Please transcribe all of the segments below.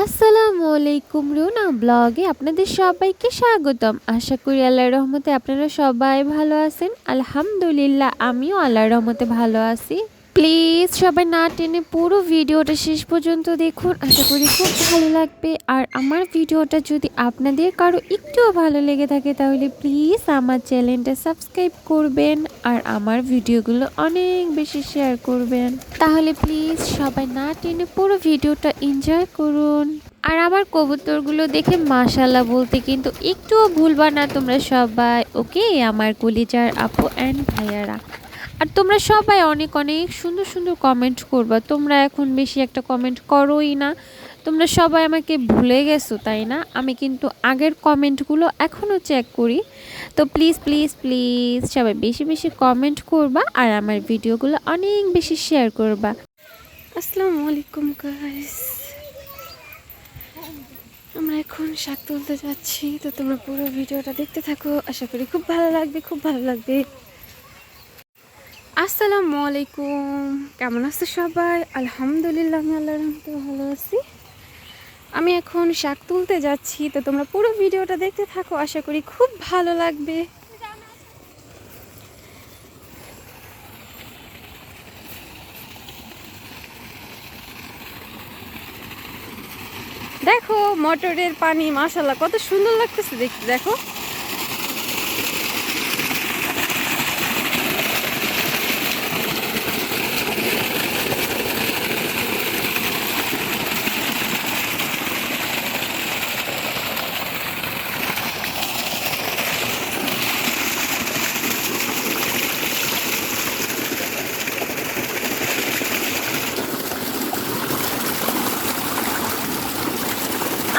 আসসালামু আলাইকুম রুনা ব্লগে আপনাদের সবাইকে স্বাগতম। আশা করি আল্লাহর রহমতে আপনারা সবাই ভালো আছেন। আলহামদুলিল্লাহ, আমিও আল্লাহর রহমতে ভালো আছি। প্লিজ সবাই না টেনে পুরো ভিডিওটা শেষ পর্যন্ত দেখুন। আশা করি খুব ভালো লাগবে। আর আমার ভিডিওটা যদি আপনাদের কারও একটুও ভালো লেগে থাকে, তাহলে প্লিজ আমার চ্যানেলটা সাবস্ক্রাইব করবেন আর আমার ভিডিওগুলো অনেক বেশি শেয়ার করবেন। তাহলে প্লিজ সবাই না টেনে পুরো ভিডিওটা এনজয় করুন। আর আমার কবুতরগুলো দেখে মাশাল্লাহ বলতে কিন্তু একটুও ভুলবা না তোমরা সবাই, ওকে? আমার কলিজার আপু অ্যান্ড ভাইয়ারা। আর তোমরা সবাই অনেক অনেক সুন্দর সুন্দর কমেন্ট করবা। তোমরা এখন বেশি একটা কমেন্ট করোই না। তোমরা সবাই আমাকে ভুলে গেছো, তাই না? আমি কিন্তু আগের কমেন্টগুলো এখনও চেক করি। তো প্লিজ প্লিজ প্লিজ সবাই বেশি বেশি কমেন্ট করবা আর আমার ভিডিওগুলো অনেক বেশি শেয়ার করবা। আসসালামু আলাইকুম গাইস আমরা এখন শাক তুলতে যাচ্ছি। তো তোমরা পুরো ভিডিওটা দেখতে থাকো। আশা করি খুব ভালো লাগবে, খুব ভালো লাগবে। আসসালামু আলাইকুম। কেমন আছো সবাই? আলহামদুলিল্লাহ আমি আল্লাহর রহমতে ভালো আছি। আমি এখন শাক তুলতে যাচ্ছি, তো তোমরা পুরো ভিডিওটা দেখতে থাকো, আশা করি খুব ভালো লাগবে। দেখো, মোটরের পানি মাশাল্লাহ কত সুন্দর লাগতেছে দেখতে, দেখো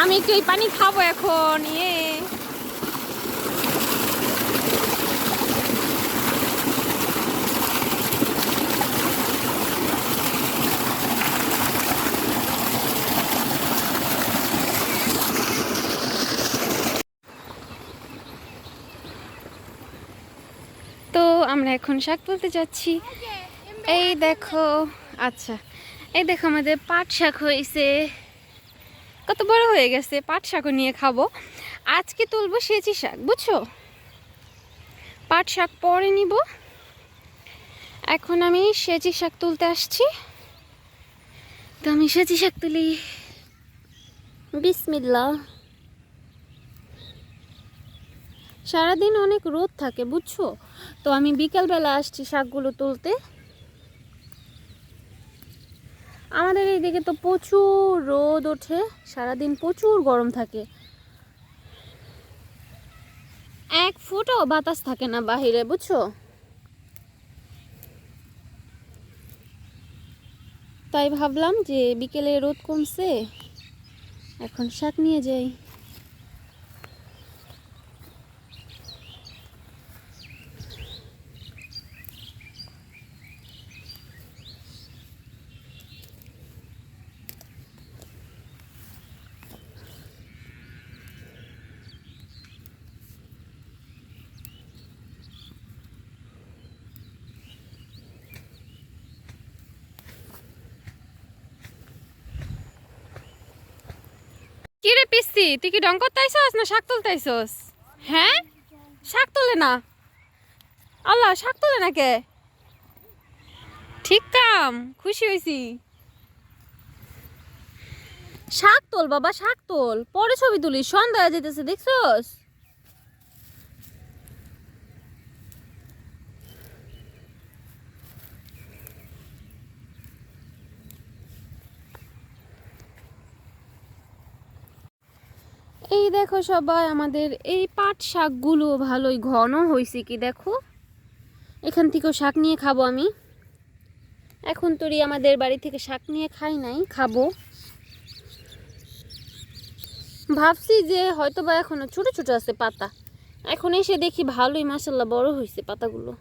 আমি একটু এই পানি খাব এখন ইয়ে তো আমরা এখন শাক তুলতে যাচ্ছি। এই দেখো আচ্ছা এই দেখো আমাদের পাট শাক হয়েছে। কত বড় হয়ে গেছে, পাট শাকও নিয়ে খাব। আজকে তুলবো সেচি শাক, বুঝছ? পাট শাক পরে নিব। এখন আমি সেচি শাক তুলতে আসছি। তো আমি সেচি শাক তুলি। বিসমিল্লা। সারাদিন অনেক রোদ থাকে, বুঝছ? তো আমি বিকেলবেলা আসছি শাকগুলো তুলতে। আমাদের এইদিকে তো প্রচুর রোদ ওঠে, সারাদিন প্রচুর গরম থাকে। এক ফুটও বাতাস থাকে না বাহিরে, বুঝছ? তাই ভাবলাম যে বিকেলে রোদ কমছে, এখন শাক নিয়ে যাই। পিস্তি তুই কি ডং করতেইছস না শাক তুলতেইছস হ্যাঁ? শাক তোলে না? আল্লাহ, শাক তোলে না কে? ঠিক কাম, খুশি হয়েছি শাক তোল বাবা, শাক তোল। পরে ছবি তুলিস সন্ধ্যা যেতেছে, দেখছস? এই দেখো সবাই, আমাদের এই পাট শাকগুলো ভালোই ঘন হয়েছে কি দেখো? এখান থেকেও শাক নিয়ে খাব আমি। এখন তোরই আমাদের বাড়ি থেকে শাক নিয়ে খাই নাই, খাব। ভাবছি যে হয়তো বা এখনও ছোট ছোট আছে পাতা। এখন এসে দেখি ভালোই মাসাল্লাহ বড় হয়েছে পাতাগুলো।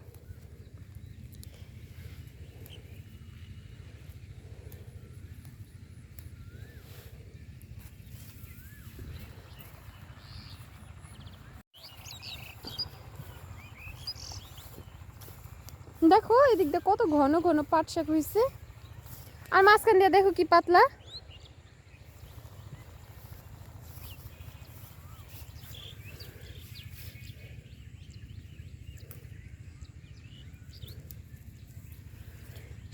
দেখো, এদিক দিয়ে কত ঘন ঘন পাট শাক হয়েছে আর মাঝখান দিয়ে দেখো কি পাতলা।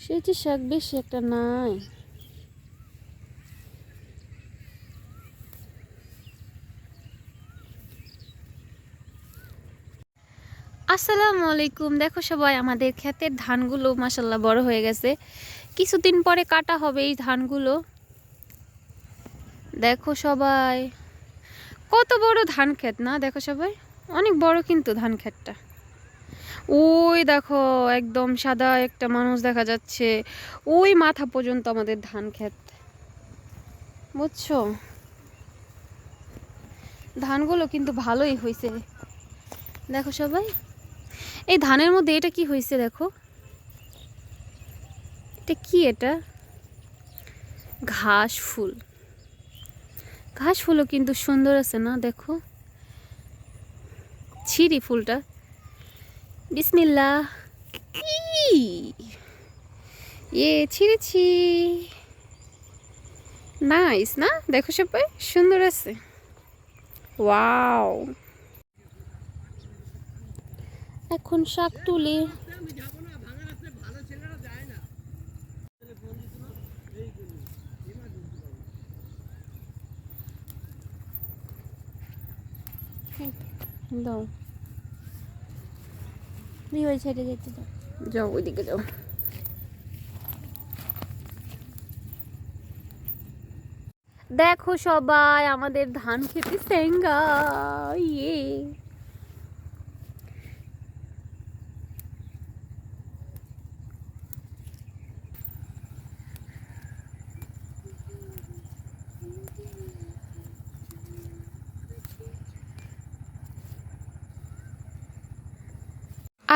সেচি শাক বেশি একটা নাই। আসসালামু আলাইকুম। দেখো সবাই, আমাদের ক্ষেতের ধানগুলো মাসাল্লাহ বড় হয়ে গেছে। কিছুদিন পরে কাটা হবে এই ধানগুলো। দেখো সবাই, কত বড় ধান ক্ষেত না? দেখো সবাই, অনেক বড় কিন্তু ধান ক্ষেতটা। ওই দেখো, একদম সাদা একটা মানুষ দেখা যাচ্ছে। ওই মাথা পর্যন্ত আমাদের ধান ক্ষেত। বুঝছ? ধানগুলো কিন্তু ভালোই হয়েছে দেখো সবাই এই ধানের মধ্যে এটা কি হয়েছে দেখো? এটা কি এটা? ঘাস ফুল। ঘাস ফুলও কিন্তু সুন্দর আছে না দেখো? ছিরি ফুলটা। বিসমিল্লা ইয়ে ছিঁড়েছি নাইস না? দেখো সবাই, সুন্দর আছে। ওয়াও। এখন শাক তুলি। দাও। সাইডে যেতে দাও। যাও, ওইদিকে যাও। দেখো সবাই, আমাদের ধান খেতে সেঙ্গা ইয়ে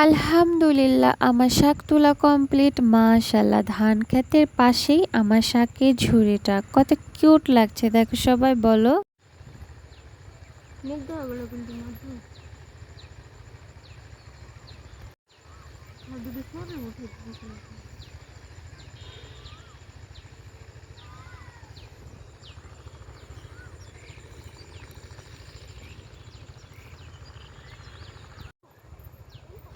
আলহামদুলিল্লাহ, আমার শাক তোলা কমপ্লিট মাশাল্লাহ ধান খেতের পাশেই আমার শাকের ঝুড়িটা। কত কিউট লাগছে, দেখো সবাই বলো। কিন্তু মাথা আর দুটো সরে উঠে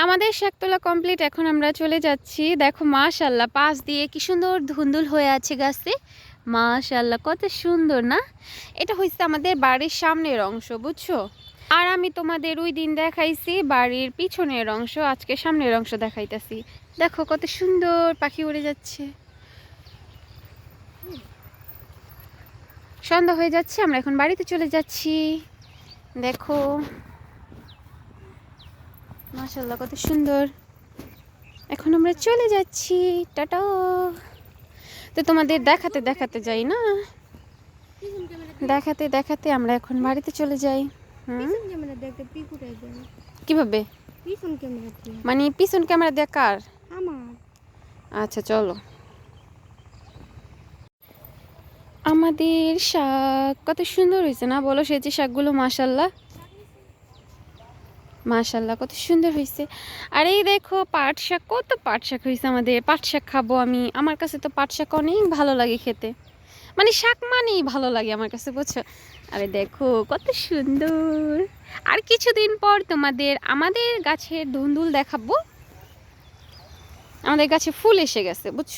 আমাদের শাক কমপ্লিট এখন আমরা চলে যাচ্ছি। দেখো মাশাল্লাহ পাশ দিয়ে কি সুন্দর ধুন্দুল হয়ে আছে গাছে। মাশাল্লাহ কত সুন্দর, না? এটা হচ্ছে আমাদের বাড়ির সামনের অংশ, বুঝছ? আর আমি তোমাদের ওই দিন দেখাইছি বাড়ির পিছনের অংশ, আজকে সামনের অংশ দেখাইতেছি। দেখো, কত সুন্দর পাখি উড়ে যাচ্ছে। সন্ধ্যা হয়ে যাচ্ছে, আমরা এখন বাড়িতে চলে যাচ্ছি। দেখো মাশাল্লাহ কত সুন্দর। এখন আমরা চলে যাচ্ছি। টাটা। তো তোমাদের দেখাতে দেখাতে যাই না? দেখাতে দেখাতে আমরা এখন বাড়িতে চলে যাই। কীভাবে? মানে পিছন ক্যামেরা দেখার আচ্ছা চলো। আমাদের শাক কত সুন্দর হয়েছে না? বলো সেচি শাকগুলো মাশাল্লাহ মাশাল্লাহ কত সুন্দর হয়েছে আর এই দেখো, পাট শাক, কত পাট শাক হয়েছে আমাদের। পাট শাক খাব আমি। আমার কাছে তো পাট শাক অনেক ভালো লাগে খেতে। মানে শাক মানেই ভালো লাগে আমার কাছে, বুঝছ? আরে দেখো, কত সুন্দর। আর কিছুদিন পর তোমাদের, আমাদের গাছের ধুন্দুল দেখাবো। আমাদের গাছে ফুল এসে গেছে, বুঝছ?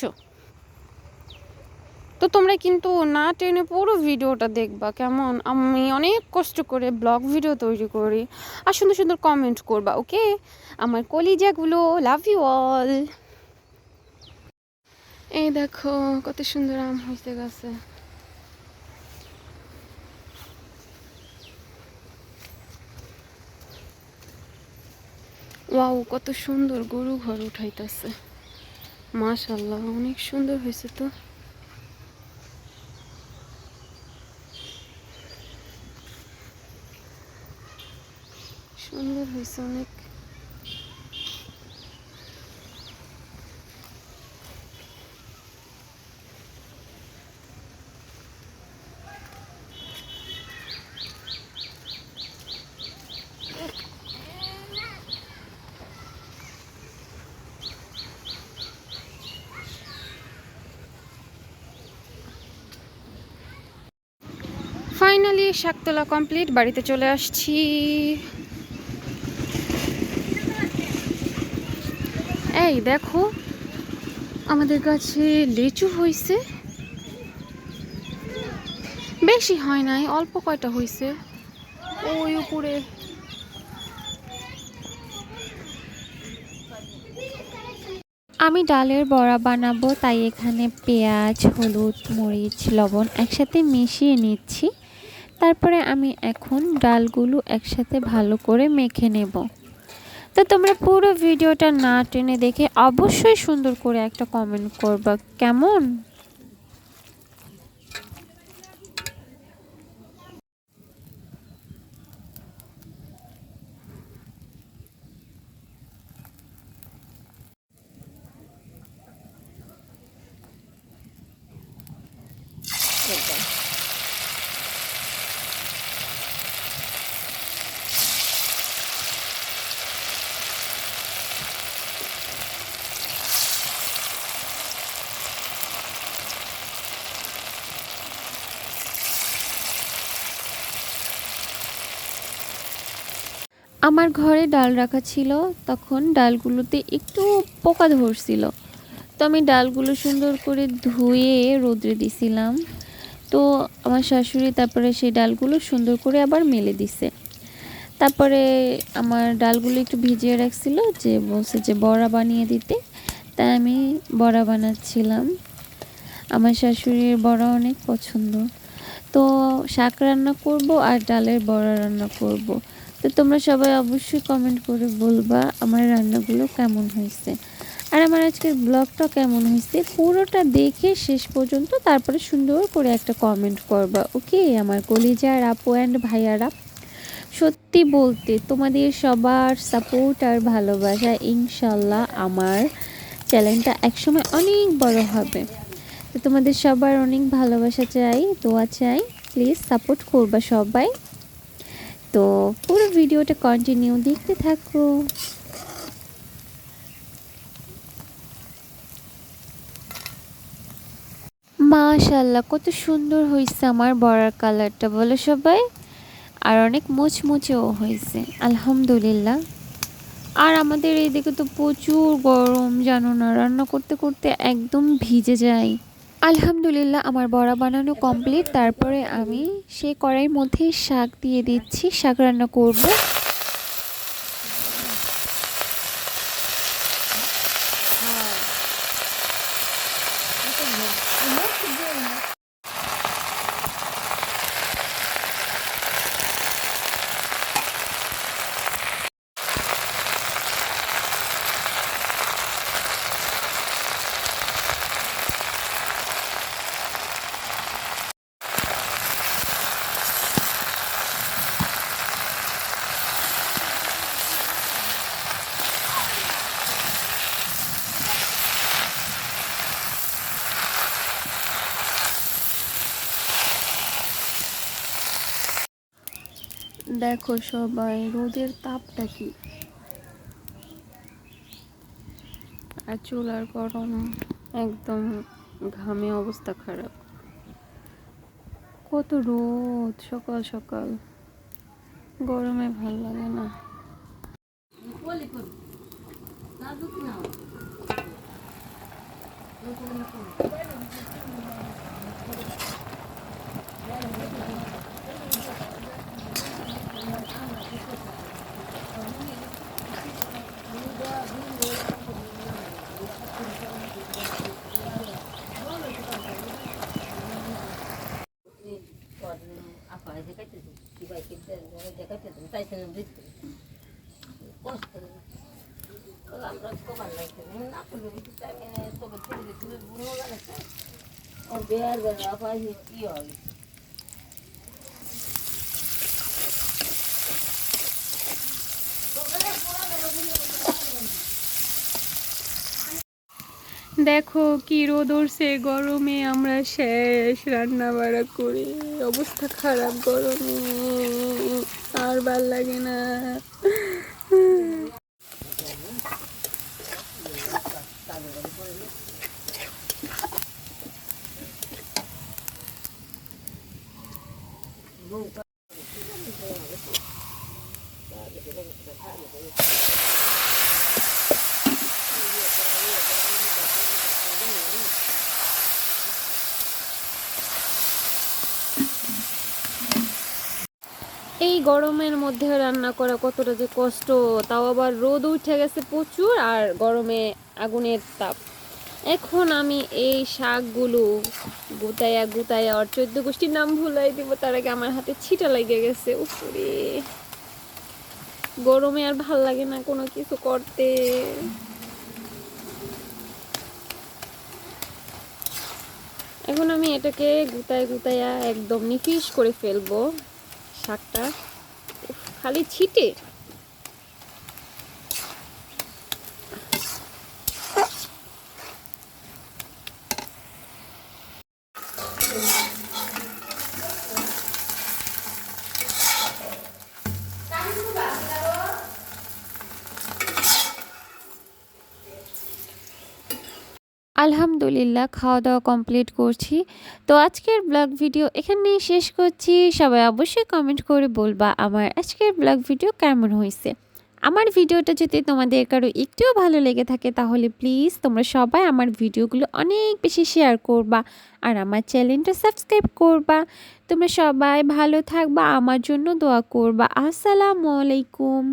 তো তোমরা কিন্তু না টেনে পুরো ভিডিওটা দেখবা, কেমন? আমি অনেক কষ্ট করে ব্লগ ভিডিও তৈরি করি। আর সুন্দর সুন্দর কমেন্ট করবা ওকে আমার কলিজাগুলো লাভ ইউ অল এই দেখো, কত সুন্দর আম হয়েছে গাছে। ওয়াও, কত সুন্দর গরু ঘর উঠাইতেছে। মাশাল্লাহ অনেক সুন্দর হয়েছে তো সুন্দর হয়েছে অনেক ফাইনালি শাকতলা কমপ্লিট বাড়িতে চলে আসছি। এই দেখো, আমাদের কাছে লিচু হয়েছে বেশি হয় নাই, অল্প কয়টা হয়েছে ওই উপরে। আমি ডালের বড়া বানাবো, তাই এখানে পেঁয়াজ, হলুদ, মরিচ, লবণ একসাথে মিশিয়ে নিচ্ছি। তারপরে আমি এখন ডালগুলো একসাথে ভালো করে মেখে নেব। তো তোমরা পুরো ভিডিওটা না টেনে দেখে অবশ্যই সুন্দর করে একটা কমেন্ট করবা। কেমন? আমার ঘরে ডাল রাখা ছিল, তখন ডালগুলোতে একটু পোকা ধরছিল। তো আমি ডালগুলো সুন্দর করে ধুয়ে রোদ্রে দিছিলাম। তো আমার শাশুড়ি তারপরে সেই ডালগুলো সুন্দর করে আবার মেলে দিছে। তারপরে আমার ডালগুলো একটু ভিজিয়ে রাখছিল, যে বলছে যে বড়া বানিয়ে দিতে। তাই আমি বড়া বানাচ্ছিলাম। আমার শাশুড়ির বড়া অনেক পছন্দ। তো শাক রান্না করব আর ডালের বড়া রান্না করব। তো তোমরা সবাই অবশ্যই কমেন্ট করে বলবা আমার রান্নাগুলো কেমন হয়েছে। আর আমার আজকের ব্লগটা কেমন হয়েছে পুরোটা দেখে শেষ পর্যন্ত তারপরে সুন্দর করে একটা কমেন্ট করবা ওকে আমার কলিজার আপু অ্যান্ড ভাইয়ারা। সত্যি বলতে তোমাদের সবার সাপোর্ট আর ভালোবাসা ইনশাল্লাহ আমার চ্যানেলটা একসময় অনেক বড় হবে। তো তোমাদের সবার অনেক ভালোবাসা চাই, দোয়া চাই প্লিজ সাপোর্ট করবা সবাই। তো পুরো ভিডিওটা কন্টিনিউ দেখতে থাকো। মাশাল্লাহ কত সুন্দর হয়েছে আমার বড়ার কালারটা বলো সবাই। আর অনেক মুচমুচেও হয়েছে আলহামদুলিল্লাহ। আর আমাদের এইদিকে তো প্রচুর গরম, জানো না, রান্না করতে করতে একদম ভিজে যায়। আলহামদুলিল্লাহ, আমার বড়া বানানো কমপ্লিট তারপরে আমি সেই কড়াইয়ের মধ্যে শাক দিয়ে দিচ্ছি, শাক রান্না করব। দেখো সবাই, রোদের তাপটা কি? আর চুলার গরম একদম ঘামে অবস্থা খারাপ। কত রোদ, সকাল সকাল। গরমে ভালো লাগে না। দেখো কি রোদ উঠছে গরমে আমরা শেষ রান্না বাড়া করে। অবস্থা খারাপ গরমে, আর ভালো লাগে না। গরমের মধ্যে রান্না করা কতটা যে কষ্ট, তাও আবার রোদ উঠে গেছে প্রচুর আর গরমে আগুনের তাপ। এখন আমি এই শাকগুলো গুতায়া গুতায়া আর চোদ্দ গোষ্ঠীর নাম ভুলাই দিব, তার আগে আমার হাতে ছিটা লেগে গেছে, উপরে। গরমে আর ভালো লাগে না কোনো কিছু করতে। এখন আমি এটাকে গুতায় গুতায়া একদম নিফিস করে ফেলব শাকটা। খালি ছিটে? আলহামদুলিল্লাহ খাওয়া দাওয়া কমপ্লিট করছি। তো আজকের ব্লগ ভিডিও এখানেই শেষ করছি। সবাই অবশ্যই কমেন্ট করে বলবা আমার আজকের ব্লগ ভিডিও কেমন হয়েছে। আমার ভিডিওটা যদি তোমাদের কারও একটুও ভালো লেগে থাকে, তাহলে প্লিজ তোমরা সবাই আমার ভিডিওগুলো অনেক বেশি শেয়ার করবা আর আমার চ্যানেলটা সাবস্ক্রাইব করবা। তোমরা সবাই ভালো থাকবা, আমার জন্য দোয়া করবা। আসসালামু আলাইকুম।